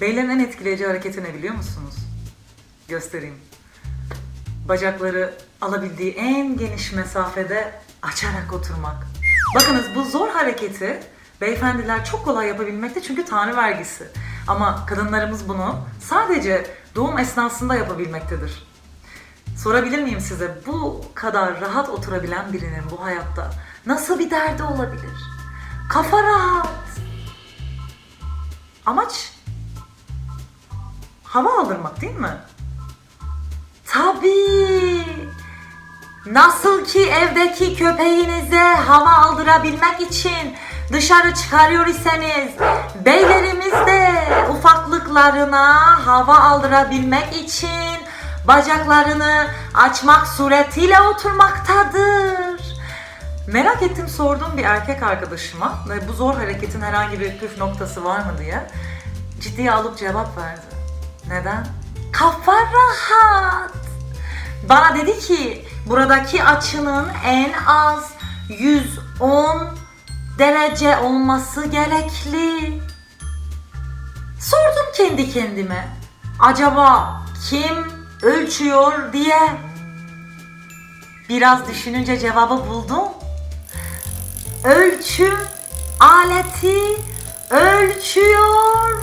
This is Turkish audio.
Beylerin en etkileyici hareketi ne biliyor musunuz? Göstereyim. Bacakları alabildiği en geniş mesafede açarak oturmak. Bakınız bu zor hareketi beyefendiler çok kolay yapabilmekte çünkü tanrı vergisi. Ama kadınlarımız bunu sadece doğum esnasında yapabilmektedir. Sorabilir miyim size bu kadar rahat oturabilen birinin bu hayatta nasıl bir derdi olabilir? Kafa rahat. Amaç hava aldırmak değil mi? Tabii. Nasıl ki evdeki köpeğinize hava aldırabilmek için dışarı çıkarıyor iseniz beylerimiz de ufaklıklarına hava aldırabilmek için bacaklarını açmak suretiyle oturmaktadır. Merak ettim sordum bir erkek arkadaşıma bu zor hareketin herhangi bir püf noktası var mı diye. Ciddiye alıp cevap verdi. Neden? Kafa rahat. Bana dedi ki buradaki açının en az 110 derece olması gerekli. Sordum kendi kendime. Acaba kim ölçüyor diye. Biraz düşününce cevabı buldum. Ölçüm aleti ölçüyor.